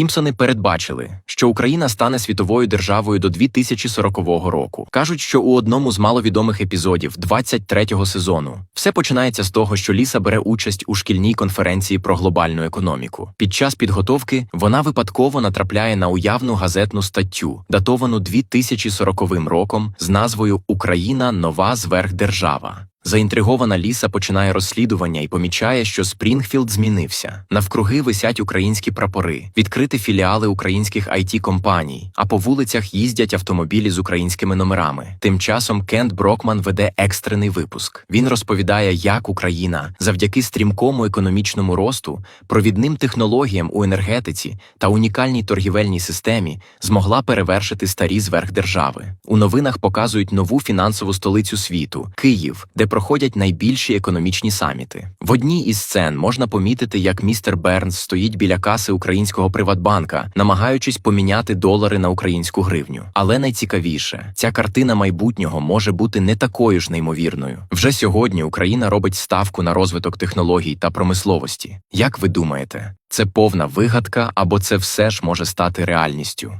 Сімпсони передбачили, що Україна стане світовою державою до 2040 року. Кажуть, що у одному з маловідомих епізодів 23-го сезону все починається з того, що Ліса бере участь у шкільній конференції про глобальну економіку. Під час підготовки вона випадково натрапляє на уявну газетну статтю, датовану 2040 роком з назвою Україна нова зверхдержава. Заінтригована Ліса починає розслідування і помічає, що Спрінгфілд змінився. Навкруги висять українські прапори, відкриті філіали українських it компаній, а по вулицях їздять автомобілі з українськими номерами. Тим часом Кент Брокман веде екстрений випуск. Він розповідає, як Україна завдяки стрімкому економічному росту, провідним технологіям у енергетиці та унікальній торгівельній системі змогла перевершити старі зверхдержави. У новинах показують нову фінансову столицю світу Київ, де проходять найбільші економічні саміти. В одній із сцен можна помітити, як містер Бернс стоїть біля каси українського приватбанка, намагаючись поміняти долари на українську гривню. Але найцікавіше, ця картина майбутнього може бути не такою ж неймовірною. Вже сьогодні Україна робить ставку на розвиток технологій та промисловості. Як ви думаєте, це повна вигадка або це все ж може стати реальністю?